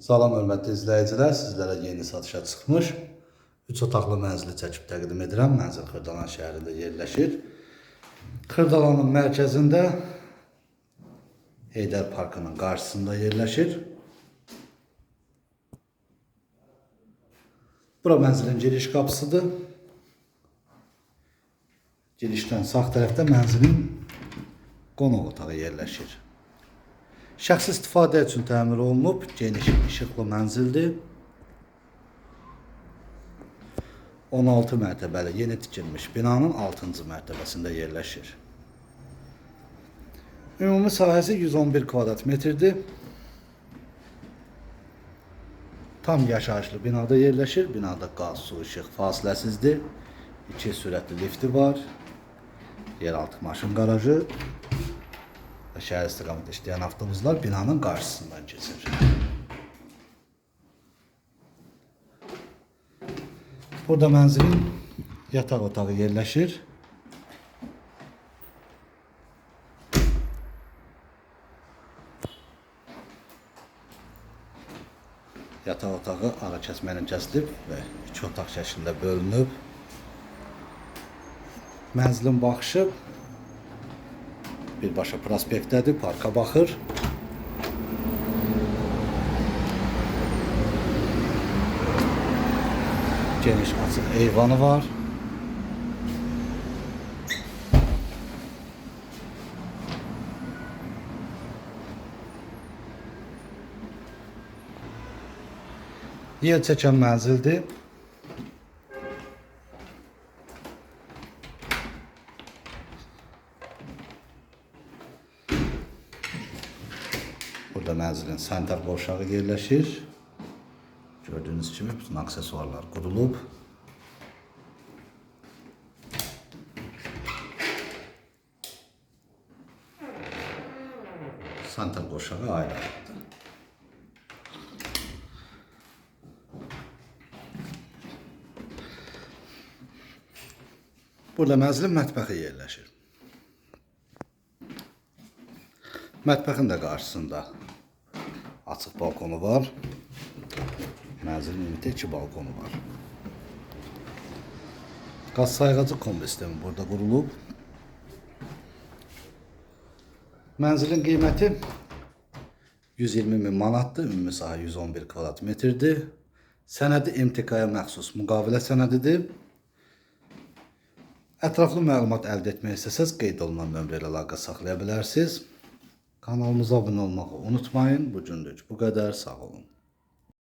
Salam hörmətli izləyicilər, sizlərə yeni satışa çıxmış 3 otaqlı mənzili çəkib təqdim edirəm. Mənzil Xırdalan şəhərində yerləşir. Xırdalanın mərkəzində Heydər Parkının qarşısında yerləşir. Bura mənzilin giriş qapısıdır. Girişdən sağ tərəfdə mənzilin qonaq otağı yerləşir. Şəxsi istifadə üçün təmir olunub, geniş işıqlı mənzildir. 16 mərtəbəli yeni tikilmiş binanın 6-cı mərtəbəsində yerləşir. Ümumi sahəsi 111 kvadrat metrdir. Tam yaşayışlı binada yerləşir. Binada qaz, su, işıq fasiləsizdir. 2 sürətli lifti var. Yeraltı maşın qarajı və şəhər istiqamətində işləyən avtobuslar binanın qarşısından keçir. Burada mənzilin yataq otağı yerləşir. Yataq otağı ara kəsməklə kəsilib və iki otaq şəklində bölünüb. Mənzilin baxışı birbaşa prospektdədir, parka baxır. Geniş açıq eyvanı var. Yer çəkən mənzildir. Burada mənzilin sanitar qovşağı yerləşir. Gördüğünüz kimi bütün aksesuarlar qurulub. Sanitar qovşağı ayrı-ayrıdır. Burada mənzilin mətbəxi yerləşir. Mətbəxin də qarşısında açıq balkonu var. Mənzilin ümumi iki balkonu var. Qaz sayğacı kombi sistemi burada qurulub. Mənzilin qiyməti 120 min manatdır, ümumi sahə 111 kvadrat metrdir. Sənədi MTK-ya məxsus müqavilə sənədidir. Ətraflı məlumat əldə etmək istəsəz qeyd olunan nömrə ilə əlaqə saxlaya bilərsiniz. Kanalımıza abunə olmağı unutmayın. Bu günlük bu qədər. Sağ olun.